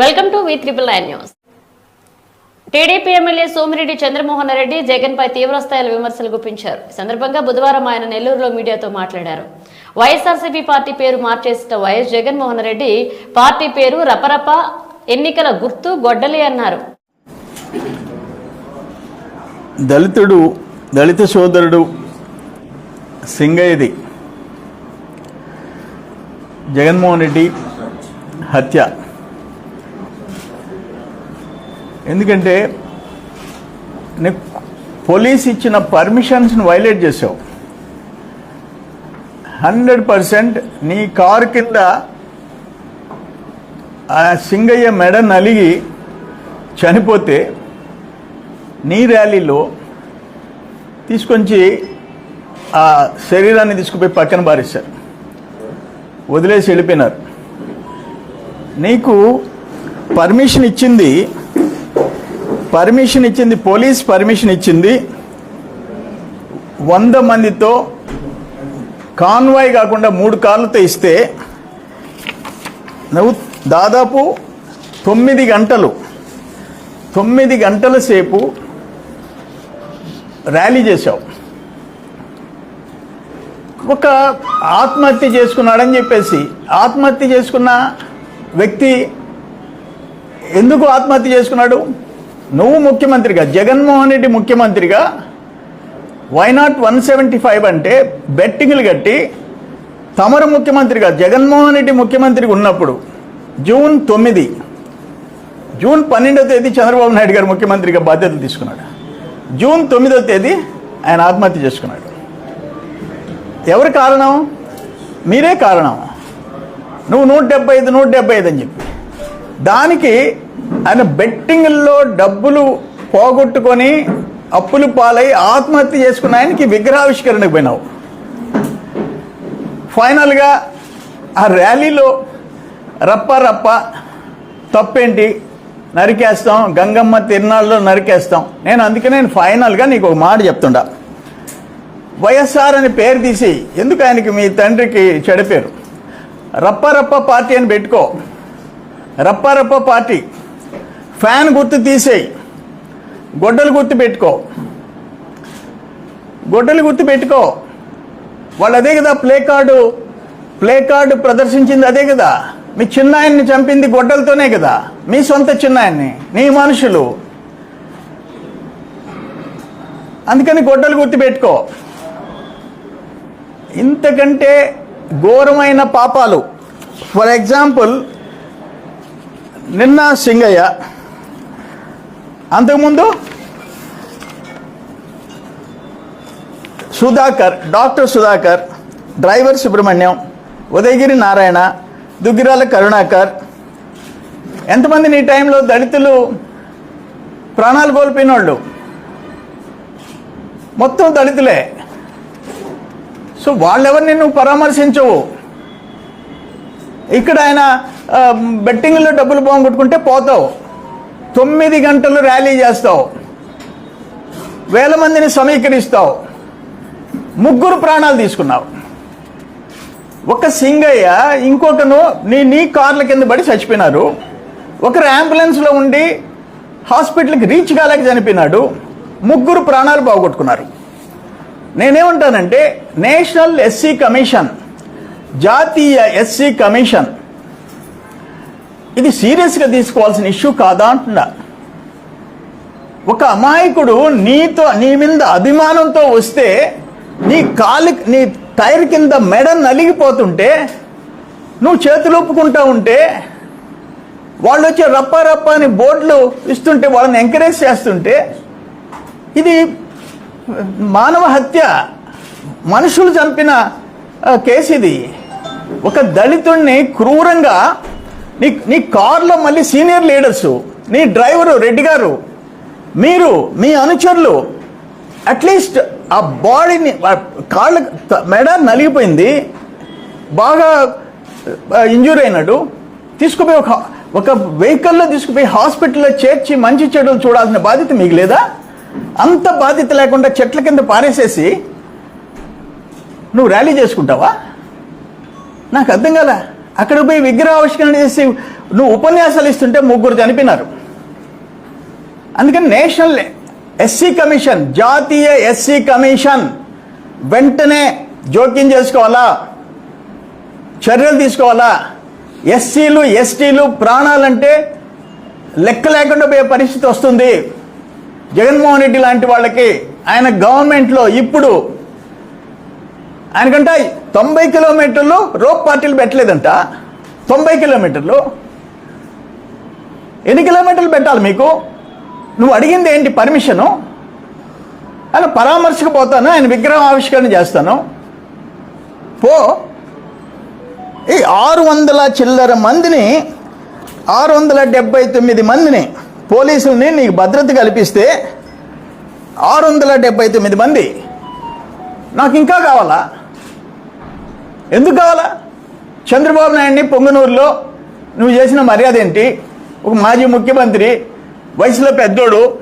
Welcome to V triple nine news. TDP MLA Somireddy Chandramohan Reddy Jagan పై తీవ్రస్థాయిలో విమర్శలు గుప్పించారు. ఈ సందర్భంగా బుధవారం ఆయన నెల్లూరులో మీడియాతో మాట్లాడారు. వైఎస్ఆర్సీపీ పార్టీ పేరు మార్చేసిన వైఎస్ జగన్మోహన్ రెడ్డి పార్టీ పేరు రపరప ఎన్నికల గుర్తు గొడ్డలి అన్నారు. దళితుడు దళిత సోదరుడు సింగయ్యది. జగన్మోహన్ రెడ్డి హత్య. ఎందుకంటే నీకు పోలీస్ ఇచ్చిన పర్మిషన్స్ని వైలేట్ చేసావు. హండ్రెడ్ పర్సెంట్ నీ కారు కింద ఆ సింగయ్య మెడ నలిగి చనిపోతే నీ ర్యాలీలో తీసుకొచ్చి ఆ శరీరాన్ని తీసుకుపోయి పక్కన బారేశారు వదిలేసి వెళ్ళిపోయినారు. నీకు పర్మిషన్ ఇచ్చింది పర్మిషన్ ఇచ్చింది పోలీస్ పర్మిషన్ ఇచ్చింది. వంద మందితో కాన్వాయ్ కాకుండా మూడు కార్లతో ఇస్తే నువ్వు దాదాపు తొమ్మిది గంటలు తొమ్మిది గంటల సేపు ర్యాలీ చేశావు. ఒక ఆత్మహత్య చేసుకున్నాడని చెప్పేసి ఆత్మహత్య చేసుకున్న వ్యక్తి ఎందుకు ఆత్మహత్య చేసుకున్నాడు? నువ్వు ముఖ్యమంత్రిగా జగన్మోహన్ రెడ్డి ముఖ్యమంత్రిగా why not one seventy five అంటే బెట్టింగ్లు కట్టి తమరు ముఖ్యమంత్రిగా జగన్మోహన్ రెడ్డి ముఖ్యమంత్రిగా ఉన్నప్పుడు జూన్ తొమ్మిది జూన్ పన్నెండవ తేదీ చంద్రబాబు నాయుడు గారు ముఖ్యమంత్రిగా బాధ్యతలు తీసుకున్నాడు. జూన్ తొమ్మిదవ తేదీ ఆయన ఆత్మహత్య చేసుకున్నాడు. ఎవరి కారణం? మీరే కారణం. నువ్వు నూట డెబ్బై ఐదు నూట డెబ్బై ఐదు అని చెప్పి. దానికి ఆయన బెట్టింగ్లో డబ్బులు పోగొట్టుకొని అప్పులు పాలై ఆత్మహత్య చేసుకున్న ఆయనకి విగ్రహావిష్కరణకు పోయినావు. ఫైనల్గా ఆ ర్యాలీలో రప్ప రప్ప తప్పేంటి? నరికేస్తాం. గంగమ్మ తిరునాళ్ళలో నరికేస్తాం. నేను అందుకే నేను ఫైనల్గా నీకు ఒక మాట చెప్తుండా. వైఎస్ఆర్ అని పేరు తీసి ఎందుకు ఆయనకి మీ తండ్రికి చెడపేరు? రప్ప రప్ప పార్టీ అని పెట్టుకో. రప్ప రప్ప పార్టీ. ఫ్యాన్ గుర్తు తీసేయి. గొడ్డలు గుర్తు పెట్టుకో. గొడ్డలు గుర్తు పెట్టుకో. వాళ్ళు అదే కదా ప్లే కార్డు ప్లే కార్డు ప్రదర్శించింది అదే కదా. మీ చిన్నాయన్ని చంపింది గొడ్డలతోనే కదా. మీ సొంత చిన్నాయన్ని నీ మనుషులు. అందుకని గొడ్డలు గుర్తు పెట్టుకో. ఇంతకంటే ఘోరమైన పాపాలు. ఫర్ ఎగ్జాంపుల్ నిన్న సింగయ్య అంతకుముందు? Sudhakar doctor Sudhakar driver Subrahmanyam Udayagiri Narayana Duggirala Karunakar. ఎంతమంది నీ టైంలో దళితులు ప్రాణాలు కోల్పోయిన వాళ్ళు మొత్తం దళితులే. సో వాళ్ళెవరిని నువ్వు పరామర్శించవు? ఇక్కడ ఆయన బెట్టింగ్లో డబ్బులు పోగొట్టుకుంటే పోతావు. తొమ్మిది గంటలు ర్యాలీ చేస్తావు. వేల మందిని సమీకరిస్తావు. ముగ్గురు ప్రాణాలు తీసుకున్నావు. ఒక సింగయ్య ఇంకొకను నీ నీ కార్ల కింద పడి చచ్చిపోయినారు. ఒకరు అంబులెన్స్లో ఉండి హాస్పిటల్కి రీచ్ కాలేక చనిపోయినాడు. ముగ్గురు ప్రాణాలు పోగొట్టుకున్నారు. నేనేమంటానంటే నేషనల్ ఎస్సీ కమిషన్ జాతీయ ఎస్సీ కమిషన్ ఇది సీరియస్గా తీసుకోవాల్సిన ఇష్యూ కాదా అంటున్నా ఒక అమాయకుడు నీతో నీ మీద అభిమానంతో వస్తే నీ కాలు నీ టైర్ కింద మెడ నలిగిపోతుంటే నువ్వు చేతులు ఒప్పుకుంటా ఉంటే వాళ్ళు వచ్చి రప్ప రప్ప అని బోర్డులు ఇస్తుంటే వాళ్ళని ఎంకరేజ్ చేస్తుంటే ఇది మానవ హత్య. మనుషులు చంపిన కేసు ఇది. ఒక దళితుణ్ణి క్రూరంగా నీ నీ కార్లో మళ్ళీ సీనియర్ లీడర్స్ నీ డ్రైవరు రెడ్డి గారు మీరు మీ అనుచరులు అట్లీస్ట్ ఆ బాడీని కాళ్ళ మెడ నలిగిపోయింది బాగా ఇంజూర్ అయినాడు తీసుకుపోయి ఒక ఒక వెహికల్లో తీసుకుపోయి హాస్పిటల్లో చేర్చి మంచి చెడులు చూడాల్సిన బాధ్యత మీకు లేదా? అంత బాధ్యత లేకుండా చెట్ల కింద పారేసేసి నువ్వు ర్యాలీ చేసుకుంటావా? నాకు అర్థం కాలే. అక్కడ పోయి విగ్రహావిష్కరణ చేసి నువ్వు ఉపన్యాసాలు ఇస్తుంటే ముగ్గురు చనిపోయినారు. అందుకని నేషనల్ ఎస్సీ కమిషన్ జాతీయ ఎస్సీ కమిషన్ వెంటనే జోక్యం చేసుకోవాలా? చర్యలు తీసుకోవాలా? ఎస్సీలు ఎస్టీలు ప్రాణాలంటే లెక్క లేకుండా పోయే పరిస్థితి వస్తుంది. జగన్మోహన్ రెడ్డి లాంటి వాళ్ళకి ఆయన గవర్నమెంట్లో ఇప్పుడు ఆయనకంట తొంభై కిలోమీటర్లు రోప్ పార్టీలు పెట్టలేదంట. తొంభై కిలోమీటర్లు. ఎన్ని కిలోమీటర్లు పెట్టాలి మీకు? నువ్వు అడిగింది ఏంటి పర్మిషను? ఆయన పరామర్శకు పోతాను ఆయన విగ్రహం ఆవిష్కరణ చేస్తాను. పో. ఈ ఆరు వందల చిల్లర మందిని ఆరు వందల డెబ్బై తొమ్మిది మందిని పోలీసుల్ని నీకు భద్రత కల్పిస్తే ఆరు వందల డెబ్బై తొమ్మిది మంది నాకు ఇంకా కావాలా? ఎందుకు కావాలా? చంద్రబాబు నాయుడిని పొంగనూరులో నువ్వు చేసిన మర్యాద ఏంటి? ఒక మాజీ ముఖ్యమంత్రి వయసులో పెద్దోడు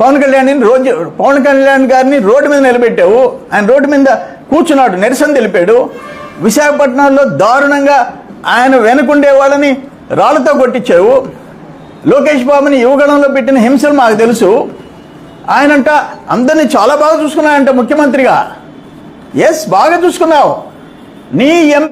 పవన్ కళ్యాణ్ రోజు పవన్ కళ్యాణ్ గారిని రోడ్డు మీద నిలబెట్టావు. ఆయన రోడ్డు మీద కూర్చున్నాడు నిరసన తెలిపాడు. విశాఖపట్నంలో దారుణంగా ఆయన వెనుకుండే వాళ్ళని రాళ్ళతో కొట్టించావు. లోకేష్ బాబుని యువగణంలో పెట్టిన హింసలు మాకు తెలుసు. ఆయనంట అందరినీ చాలా బాగా చూసుకున్నాయంట ముఖ్యమంత్రిగా. ఎస్ బాగా చూసుకున్నావు. నీ ఎం